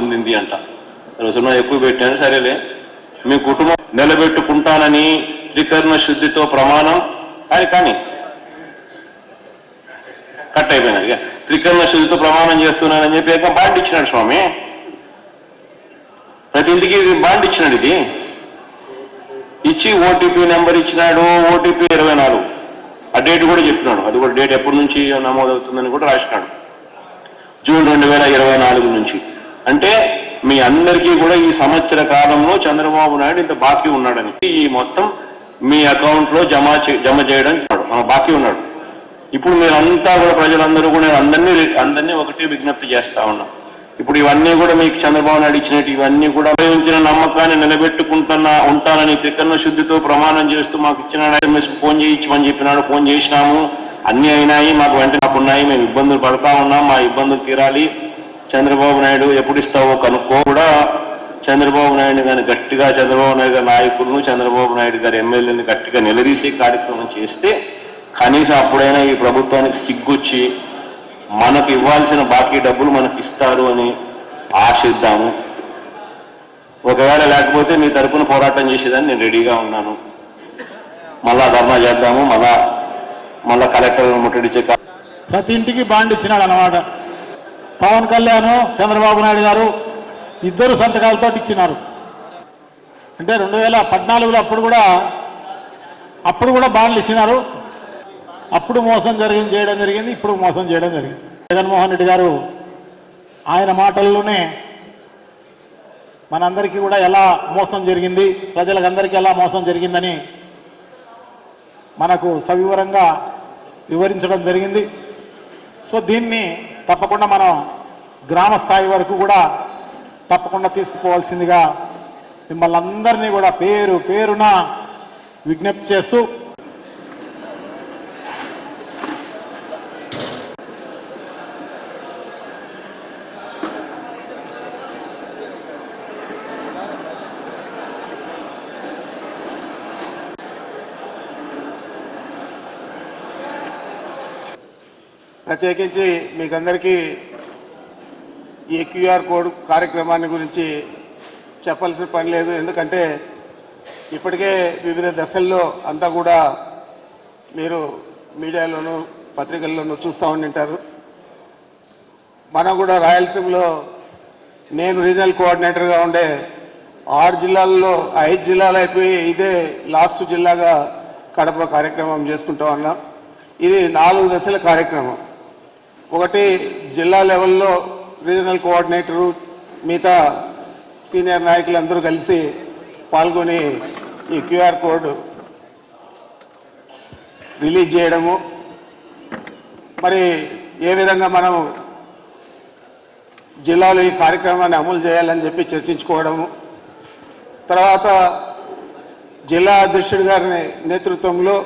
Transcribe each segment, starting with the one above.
పొందింది అంట. సున్నా ఎక్కువ పెట్టాను సరేలే. మీ కుటుంబం నిలబెట్టుకుంటానని త్రికరణ శుద్ధితో ప్రమాణం. కానీ కానీ కట్ అయిపోయినది ఇక. త్రికరణ శుద్ధితో ప్రమాణం చేస్తున్నానని చెప్పి బాండ్ ఇచ్చినాడు స్వామి. ప్రతి ఇంటికి ఇది బాండ్ ఇచ్చినాడు ఇది. ఇచ్చి ఓటీపీ నెంబర్ ఇచ్చినాడు ఓటీపీ ఇరవై నాలుగు. ఆ డేట్ కూడా చెప్పినాడు. అది కూడా డేట్ ఎప్పటి నుంచి నమోదవుతుందని కూడా రాసినాడు. జూన్ రెండు వేల ఇరవై నాలుగు నుంచి. అంటే మీ అందరికీ కూడా ఈ సంవత్సర కాలంలో చంద్రబాబు నాయుడు ఇంత బాకీ ఉన్నాడని. ఈ మొత్తం మీ అకౌంట్లో జమ చే- జమ చేయడం బాకీ ఉన్నాడు. ఇప్పుడు మీరంతా కూడా ప్రజలందరూ కూడా నేను అందరినీ అందరినీ ఒకటే విజ్ఞప్తి చేస్తా ఉన్నాం. ఇప్పుడు ఇవన్నీ కూడా మీకు చంద్రబాబు నాయుడు ఇచ్చినట్టు ఇవన్నీ కూడా ఉపయోగించిన నమ్మకాన్ని నిలబెట్టుకుంటున్నా ఉంటానని త్రికరణ శుద్ధితో ప్రమాణం చేస్తూ మాకు ఇచ్చిన ఫోన్ చేయించమని చెప్పినాడు ఫోన్ చేసినాము. అన్నీ అయినాయి మాకు వెంటనే మాకు ఉన్నాయి మేము ఇబ్బందులు పడతా ఉన్నాం మా ఇబ్బందులు తీరాలి. చంద్రబాబు నాయుడు ఎప్పుడు ఇస్తావో కనుక్కో కూడా చంద్రబాబు నాయుడు గారిని గట్టిగా చంద్రబాబు నాయుడు గారి నాయకులను చంద్రబాబు నాయుడు గారి ఎమ్మెల్యేని గట్టిగా నిలదీసే కార్యక్రమం చేస్తే కనీసం అప్పుడైనా ఈ ప్రభుత్వానికి సిగ్గొచ్చి మనకు ఇవ్వాల్సిన బాకీ డబ్బులు మనకి ఇస్తారు అని ఆశిద్దాము. ఒకవేళ లేకపోతే మీ తరపున పోరాటం చేసేదని నేను రెడీగా ఉన్నాను. మళ్ళా ధర్నా చేద్దాము మళ్ళా మళ్ళా కలెక్టర్ ముట్టడిచ్చే చెక్క ప్రతి ఇంటికి బాండ్ ఇచ్చినాడు అన్నమాట. పవన్ కళ్యాణ్ చంద్రబాబు నాయుడు గారు ఇద్దరు సంతకాలతో ఇచ్చినారు. అంటే రెండు వేల పద్నాలుగులో అప్పుడు కూడా అప్పుడు కూడా బాండ్లు ఇచ్చినారు. అప్పుడు మోసం జరిగింది చేయడం జరిగింది ఇప్పుడు మోసం చేయడం జరిగింది. జగన్మోహన్ రెడ్డి గారు ఆయన మాటల్లోనే మనందరికీ కూడా ఎలా మోసం జరిగింది ప్రజలకందరికీ ఎలా మోసం జరిగిందని మనకు సవివరంగా వివరించడం జరిగింది. సో దీన్ని తప్పకుండా మనం గ్రామ స్థాయి వరకు కూడా తప్పకుండా తీసుకోవాల్సిందిగా మిమ్మల్ని అందరినీ కూడా పేరు పేరున విజ్ఞప్తి చేస్తూ ప్రత్యేకించి మీకందరికీ ఈ క్యూఆర్ కోడ్ కార్యక్రమాన్ని గురించి చెప్పాల్సిన పని లేదు. ఎందుకంటే ఇప్పటికే వివిధ దశల్లో అంతా కూడా మీరు మీడియాలోను పత్రికల్లోనూ చూస్తూ ఉండింటారు. మనం కూడా రాయలసీమలో నేను రీజనల్ కోఆర్డినేటర్గా ఉండే ఆరు జిల్లాల్లో ఐదు జిల్లాలు అయిపోయి ఇదే లాస్ట్ జిల్లాగా కడప కార్యక్రమం చేసుకుంటా ఉన్నాం. ఇది నాలుగు దశల కార్యక్రమం. ఒకటి జిల్లా లెవెల్లో రీజనల్ కోఆర్డినేటరు మిగతా సీనియర్ నాయకులందరూ కలిసి పాల్గొని ఈ క్యూఆర్ కోడ్ రిలీజ్ చేయడము. మరి ఏ విధంగా మనం జిల్లాలో ఈ కార్యక్రమాన్ని అమలు చేయాలని చెప్పి చర్చించుకోవడము. తర్వాత జిల్లా అధ్యక్షుడి గారి నేతృత్వంలో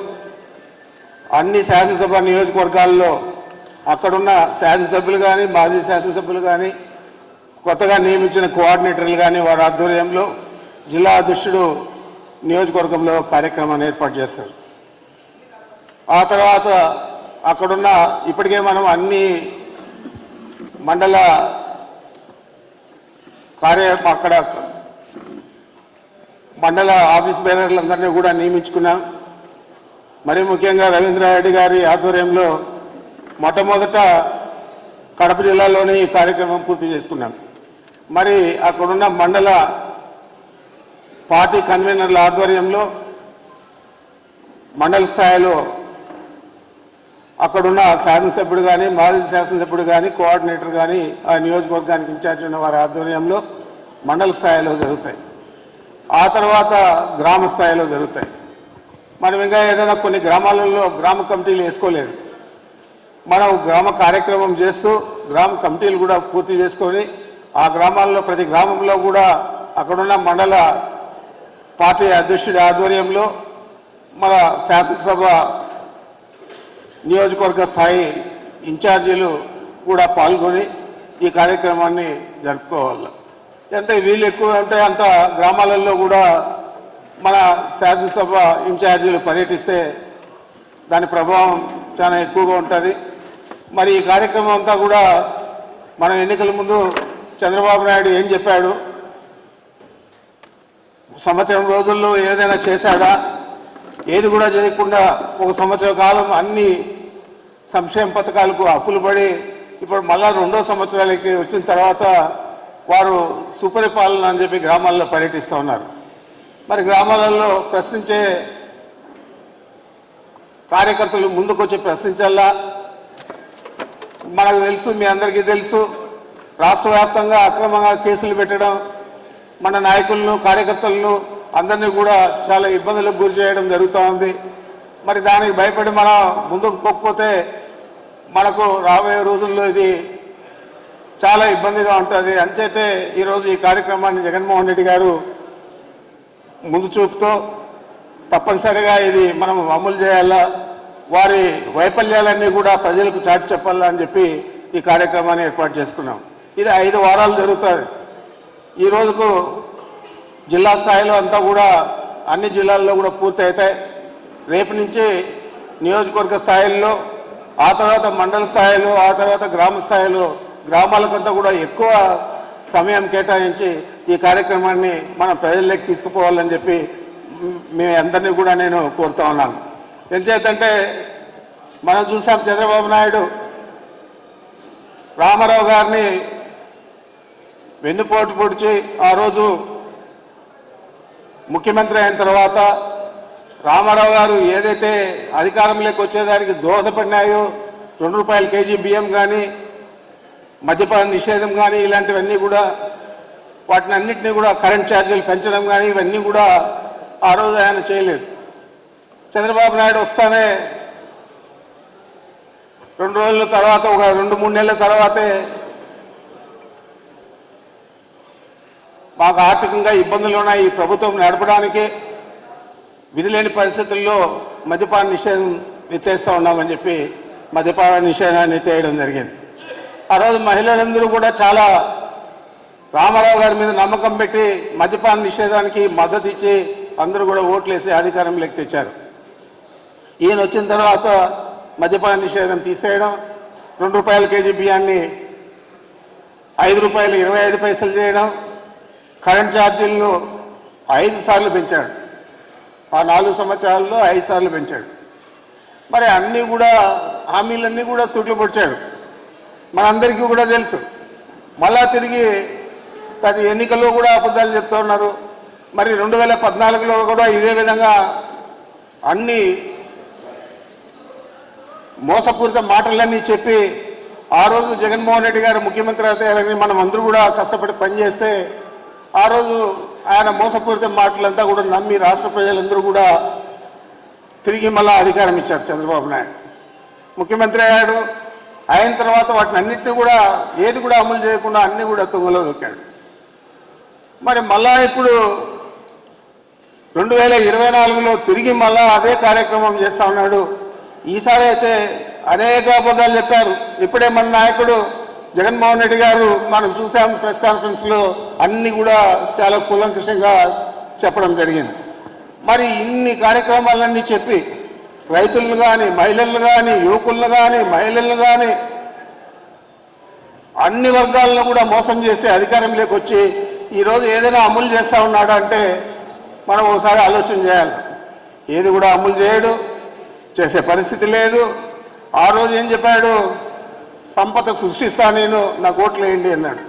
అన్ని శాసనసభ నియోజకవర్గాల్లో అక్కడున్న శాసనసభ్యులు కానీ మాజీ శాసనసభ్యులు కానీ కొత్తగా నియమించిన కోఆర్డినేటర్లు కానీ వారి ఆధ్వర్యంలో జిల్లా అధ్యక్షుడు నియోజకవర్గంలో కార్యక్రమాన్ని ఏర్పాటు చేస్తారు. ఆ తర్వాత అక్కడున్న ఇప్పటికే మనం అన్ని మండల కార్య అక్కడ మండల ఆఫీస్ బేనర్లందరినీ కూడా నియమించుకున్నాం. మరి ముఖ్యంగా రవీంద్రారెడ్డి గారి ఆధ్వర్యంలో మొట్టమొదట కడప జిల్లాలోనే ఈ కార్యక్రమం పూర్తి చేసుకున్నాం. మరి అక్కడున్న మండల పార్టీ కన్వీనర్ల ఆధ్వర్యంలో మండల స్థాయిలో అక్కడున్న శాసనసభ్యుడు కానీ మాజీ శాసనసభ్యుడు కానీ కోఆర్డినేటర్ కానీ ఆ నియోజకవర్గానికి ఇన్ఛార్జ్ ఉన్న వారి ఆధ్వర్యంలో మండల స్థాయిలో జరుగుతాయి. ఆ తర్వాత గ్రామ స్థాయిలో జరుగుతాయి. మనం ఇంకా ఏదైనా కొన్ని గ్రామాలలో గ్రామ కమిటీలు వేసుకోలేదు. మనం గ్రామ కార్యక్రమం చేస్తూ గ్రామ కమిటీలు కూడా పూర్తి చేసుకొని ఆ గ్రామాల్లో ప్రతి గ్రామంలో కూడా అక్కడున్న మండల పార్టీ అధ్యక్షుడి ఆధ్వర్యంలో మన శాసనసభ నియోజకవర్గ స్థాయి ఇన్ఛార్జీలు కూడా పాల్గొని ఈ కార్యక్రమాన్ని జరుపుకోవాలి. ఎంత వీళ్ళు ఎక్కువ ఉంటే అంత గ్రామాలలో కూడా మన శాసనసభ ఇన్ఛార్జీలు పర్యటిస్తే దాని ప్రభావం చాలా ఎక్కువగా ఉంటుంది. మరి ఈ కార్యక్రమం అంతా కూడా మనం ఎన్నికల ముందు చంద్రబాబు నాయుడు ఏం చెప్పాడు? సంవత్సరం రోజుల్లో ఏదైనా చేశాడా? ఏది కూడా చేయకుండా ఒక సంవత్సర కాలం అన్ని సంక్షేమ పథకాలకు అప్పులు పడి ఇప్పుడు మళ్ళా రెండో సంవత్సరాలకి వచ్చిన తర్వాత వారు సుపరిపాలన అని చెప్పి గ్రామాల్లో పర్యటిస్తూ ఉన్నారు. మరి గ్రామాలలో ప్రశ్నించే కార్యకర్తలు ముందుకొచ్చి ప్రశ్నించాలా? మనకు తెలుసు మీ అందరికీ తెలుసు. రాష్ట్ర వ్యాప్తంగా అక్రమంగా కేసులు పెట్టడం మన నాయకులను కార్యకర్తలను అందరినీ కూడా చాలా ఇబ్బందులకు గురి చేయడం జరుగుతూ ఉంది. మరి దానికి భయపడి మనం ముందుకు పోకపోతే మనకు రాబోయే రోజుల్లో ఇది చాలా ఇబ్బందిగా ఉంటుంది. అంచేతే ఈరోజు ఈ కార్యక్రమాన్ని జగన్మోహన్ రెడ్డి గారు ముందు చూపుతో తప్పనిసరిగా ఇది మనం అమలు చేయాలా? వారి వైఫల్యాలన్నీ కూడా ప్రజలకు చాటి చెప్పాలని చెప్పి ఈ కార్యక్రమాన్ని ఏర్పాటు చేసుకున్నాం. ఇది ఐదు వారాలు జరుగుతుంది ఈ రోజుకు జిల్లా స్థాయిలో అంతా కూడా అన్ని జిల్లాల్లో కూడా పూర్తి అవుతాయి రేపు నుంచి నియోజకవర్గ స్థాయిల్లో ఆ తర్వాత మండల స్థాయిలో ఆ తర్వాత గ్రామ స్థాయిలో గ్రామాలకంతా కూడా ఎక్కువ సమయం కేటాయించి ఈ కార్యక్రమాన్ని మన ప్రజల్లోకి తీసుకుపోవాలని చెప్పి మేము మీ అందరినీ కూడా నేను కోరుతా ఉన్నాను. ఎంతేతంటే మనం చూసాం చంద్రబాబు నాయుడు రామారావు గారిని వెన్నుపోటు పొడిచి ఆ రోజు ముఖ్యమంత్రి అయిన తర్వాత రామారావు గారు ఏదైతే అధికారంలోకి వచ్చేదానికి దోహదపడినాయో రెండు రూపాయల కేజీ బియ్యం కానీ మద్యపాన నిషేధం కానీ ఇలాంటివన్నీ కూడా వాటిని అన్నింటినీ కూడా కరెంట్ ఛార్జీలు పెంచడం కానీ ఇవన్నీ కూడా ఆ రోజు ఆయన చేయలేదు. చంద్రబాబు నాయుడు వస్తానే. రెండు రోజుల తర్వాత ఒక రెండు మూడు నెలల తర్వాతే మాకు ఆర్థికంగా ఇబ్బందులు ఉన్నాయి. ఈ ప్రభుత్వం నడపడానికి విధిలేని పరిస్థితుల్లో మద్యపాన నిషేధం ఎత్తేస్తూ ఉన్నామని చెప్పి మద్యపాన నిషేధాన్ని ఎత్తేయడం జరిగింది. ఆ రోజు మహిళలందరూ కూడా చాలా రామారావు గారి మీద నమ్మకం పెట్టి మద్యపాన నిషేధానికి మద్దతు ఇచ్చి అందరూ కూడా ఓట్లేసి అధికారంలోకి తెచ్చారు. ఈయన వచ్చిన తర్వాత మద్యపాన నిషేధం తీసేయడం రెండు రూపాయల కేజీ బియ్యాన్ని ఐదు రూపాయలు ఇరవై ఐదు పైసలు చేయడం కరెంట్ ఛార్జీలను ఐదు సార్లు పెంచాడు. ఆ నాలుగు సంవత్సరాల్లో ఐదు సార్లు పెంచాడు. మరి అన్నీ కూడా హామీలన్నీ కూడా తుట్లు పొడిచాడు. మనందరికీ కూడా తెలుసు. మళ్ళా తిరిగి ప్రతి ఎన్నికల్లో కూడా అబద్ధాలు చెప్తూ ఉన్నారు. మరి రెండు వేల పద్నాలుగులో కూడా ఇదే విధంగా అన్ని మోసపూరిత మాటలన్నీ చెప్పి ఆ రోజు జగన్మోహన్ రెడ్డి గారు ముఖ్యమంత్రి అయితే మనం అందరూ కూడా కష్టపడి పనిచేస్తే ఆ రోజు ఆయన మోసపూరిత మాటలంతా కూడా నమ్మి రాష్ట్ర ప్రజలందరూ కూడా తిరిగి మళ్ళా అధికారం ఇచ్చారు చంద్రబాబు నాయుడు. ముఖ్యమంత్రి అయ్యాడు. అయిన తర్వాత వాటిని అన్నింటినీ కూడా ఏది కూడా అమలు చేయకుండా అన్నీ కూడా తుంగలో దొక్కాడు. మరి మళ్ళా ఇప్పుడు రెండు వేల ఇరవై నాలుగులో తిరిగి మళ్ళా అదే కార్యక్రమం చేస్తా ఉన్నాడు ఈసారి అయితే అనేక అబద్ధాలు చెప్పారు. ఇప్పుడే మన నాయకుడు జగన్మోహన్ రెడ్డి గారు మనం చూసాం ప్రెస్ కాన్ఫరెన్స్లో అన్నీ కూడా చాలా కూలంకషంగా చెప్పడం జరిగింది. మరి ఇన్ని కార్యక్రమాలన్నీ చెప్పి రైతులను కానీ మహిళలను కానీ యువకులను కానీ మహిళలను కానీ అన్ని వర్గాలను కూడా మోసం చేసే అధికారంలోకి వచ్చి ఈరోజు ఏదైనా అమలు చేస్తా ఉన్నాడు అంటే మనం ఒకసారి ఆలోచన చేయాలి. ఏది కూడా అమలు చేయడు. చేసే పరిస్థితి లేదు. ఆ రోజు ఏం చెప్పాడు? సంపద సృష్టిస్తా నేను నా ఓట్లు వేయండి అన్నాడు.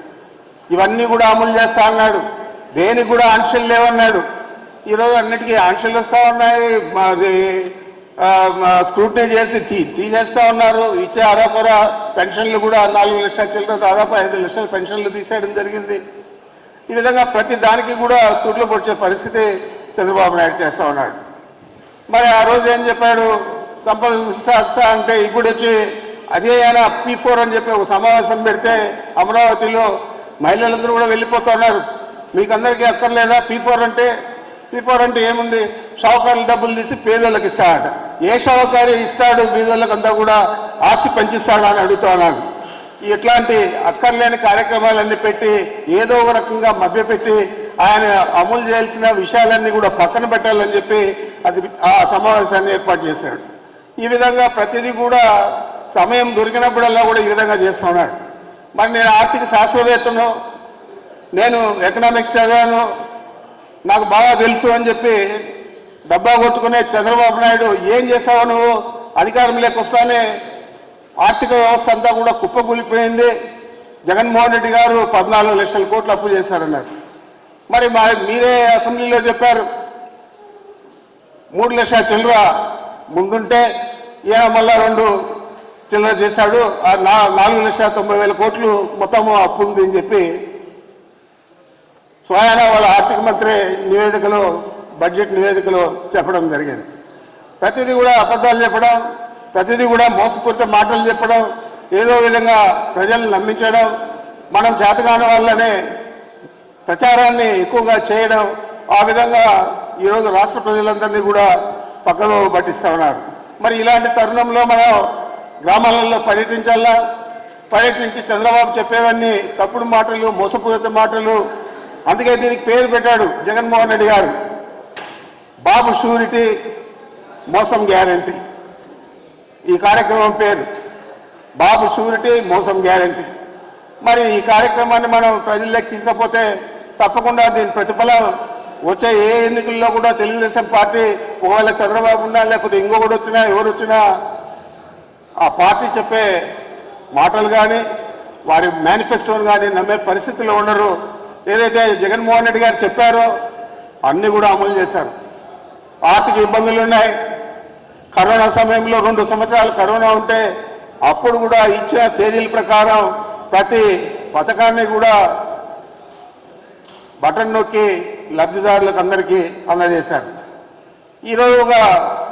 ఇవన్నీ కూడా అమలు చేస్తా అన్నాడు. దేనికి కూడా ఆంక్షలు లేవన్నాడు. ఈరోజు అన్నిటికీ ఆంక్షలు వస్తూ ఉన్నాయి. మాది స్క్రూటినీ చేసి తీ తీసేస్తా ఉన్నారు. ఇచ్చే అరాకొర పెన్షన్లు కూడా నాలుగు లక్షల చిల్లర దాదాపు ఐదు లక్షల పెన్షన్లు తీసేయడం జరిగింది. ఈ విధంగా ప్రతి దానికి కూడా తుట్లు పొడిచే పరిస్థితి చంద్రబాబు నాయుడు చేస్తా ఉన్నాడు. మరి ఆ రోజు ఏం చెప్పాడు? సంపాదిస్తా అంటే ఇప్పుడు వచ్చి అదే ఆయన పీ ఫోర్ అని చెప్పి ఒక సమావేశం పెడితే అమరావతిలో మహిళలందరూ కూడా వెళ్ళిపోతున్నారు మీకు అందరికీ అక్కర్లేదా పీ ఫోర్ అంటే పీ ఫోర్ అంటే ఏముంది షావుకారులు డబ్బులు తీసి పేదోళ్ళకి ఇస్తాడట ఏ షావుకారి ఇస్తాడు పేదోళ్ళకి అంతా కూడా ఆస్తి పంచిస్తాడు అని అడుగుతా ఉన్నాను ఇట్లాంటి అక్కర్లేని కార్యక్రమాలన్నీ పెట్టి ఏదో ఒక రకంగా మభ్యపెట్టి ఆయన అమలు చేయాల్సిన విషయాలన్నీ కూడా పక్కన పెట్టాలని చెప్పి అది ఆ సమావేశాన్ని ఏర్పాటు చేశాడు ఈ విధంగా ప్రతిదీ కూడా సమయం దొరికినప్పుడల్లా కూడా ఈ విధంగా చేస్తున్నాడు మరి నేను ఆర్థిక శాస్త్రవేత్తను నేను ఎకనామిక్స్ చదివాను నాకు బాగా తెలుసు అని చెప్పి డబ్బా కొట్టుకునే చంద్రబాబు నాయుడు ఏం చేసావు నువ్వు అధికారం లేకొస్తానే ఆర్థిక వ్యవస్థ అంతా కూడా కుప్పకూలిపోయింది. జగన్మోహన్ రెడ్డి గారు పద్నాలుగు లక్షల కోట్లు అప్పు చేశారన్నారు. మరి మా మీరే అసెంబ్లీలో చెప్పారు మూడు లక్షల చిల్లర ముందుంటే ఈయన మళ్ళా రెండు చిల్లర చేశాడు. ఆ నా- నాలుగు లక్షల తొంభై వేల కోట్లు మొత్తం అప్పు ఉంది అని చెప్పి స్వయాన వాళ్ళ ఆర్థిక మంత్రి నివేదికలో బడ్జెట్ నివేదికలో చెప్పడం జరిగింది. ప్రతిదీ కూడా అబద్ధాలు చెప్పడం ప్రతిదీ కూడా మోసపూరిత మాటలు చెప్పడం ఏదో విధంగా ప్రజలను నమ్మించడం మనం చేతగాని వాళ్ళనే ప్రచారాన్ని ఎక్కువగా చేయడం ఆ విధంగా ఈరోజు రాష్ట్ర ప్రజలందరినీ కూడా పక్కదో పట్టిస్తా ఉన్నారు. మరి ఇలాంటి తరుణంలో మనం గ్రామాలలో పర్యటించాలా? పర్యటించి చంద్రబాబు చెప్పేవన్నీ తప్పుడు మాటలు మోసపూరిత మాటలు. అందుకే దీనికి పేరు పెట్టాడు జగన్మోహన్ రెడ్డి గారు. బాబు షూరిటీ మోసం గ్యారంటీ. ఈ కార్యక్రమం పేరు. బాబు షూరిటీ మోసం గ్యారంటీ. మరి ఈ కార్యక్రమాన్ని మనం ప్రజల్లోకి తీసుకపోతే తప్పకుండా దీని ప్రతిఫలం వచ్చే ఏ ఎన్నికల్లో కూడా తెలుగుదేశం పార్టీ ఒకవేళ చంద్రబాబు ఉన్నా లేకపోతే ఇంకొకటి వచ్చినా ఎవరు వచ్చినా ఆ పార్టీ చెప్పే మాటలు కానీ వారి మేనిఫెస్టోలు కానీ నమ్మే పరిస్థితుల్లో ఉండరు. ఏదైతే జగన్మోహన్ రెడ్డి గారు చెప్పారో అన్నీ కూడా అమలు చేశారు. ఆర్థిక ఇబ్బందులు ఉన్నాయి. కరోనా సమయంలో రెండు సంవత్సరాలు కరోనా ఉంటే అప్పుడు కూడా ఇచ్చిన తేదీల ప్రకారం ప్రతి పథకాన్ని కూడా బటన్ నొక్కి లబ్ధిదారులకు అందరికీ అందజేశారు. ఈరోజు ఒక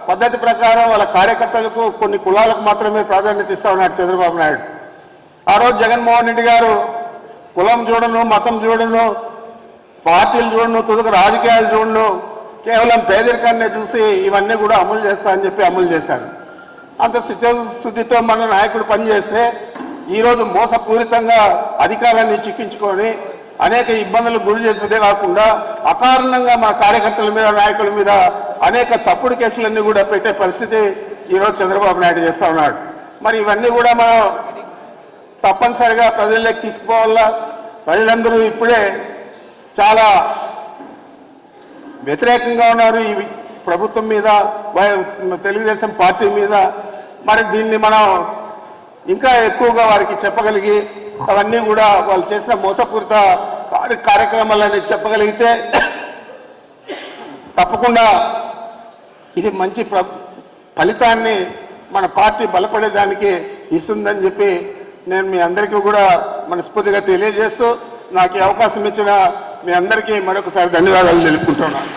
పద్ధతి ప్రకారం వాళ్ళ కార్యకర్తలకు కొన్ని కులాలకు మాత్రమే ప్రాధాన్యత ఇస్తా ఉన్నాడు చంద్రబాబు నాయుడు. ఆ రోజు జగన్మోహన్ రెడ్డి గారు కులం చూడను మతం చూడను పార్టీలు చూడను తుదకు రాజకీయాలు చూడను కేవలం పేదరికాన్ని చూసి ఇవన్నీ కూడా అమలు చేస్తా అని చెప్పి అమలు చేశారు. అంత శుద్ధితో మన నాయకుడు పనిచేస్తే ఈరోజు మోసపూరితంగా అధికారాన్ని చిక్కించుకొని అనేక ఇబ్బందులు గురి చేసేదే కాకుండా అకారణంగా మా కార్యకర్తల మీద నాయకుల మీద అనేక తప్పుడు కేసులన్నీ కూడా పెట్టే పరిస్థితి ఈరోజు చంద్రబాబు నాయుడు చేస్తూ ఉన్నాడు. మరి ఇవన్నీ కూడా మనం తప్పనిసరిగా ప్రజల్లోకి తీసుకోవాలా? ప్రజలందరూ ఇప్పుడే చాలా వ్యతిరేకంగా ఉన్నారు ఈ ప్రభుత్వం మీద తెలుగుదేశం పార్టీ మీద. మరి దీన్ని మనం ఇంకా ఎక్కువగా వారికి చెప్పగలిగి అవన్నీ కూడా వాళ్ళు చేసిన మోసపూరిత కార్యక్రమాలని చెప్పగలిగితే తప్పకుండా ఇది మంచి ఫలితాన్ని మన పార్టీ బలపడేదానికి ఇస్తుందని చెప్పి నేను మీ అందరికీ కూడా మనస్ఫూర్తిగా తెలియజేస్తూ నాకు అవకాశం ఇచ్చిన మీ అందరికీ మరొకసారి ధన్యవాదాలు తెలుపుకుంటున్నాను.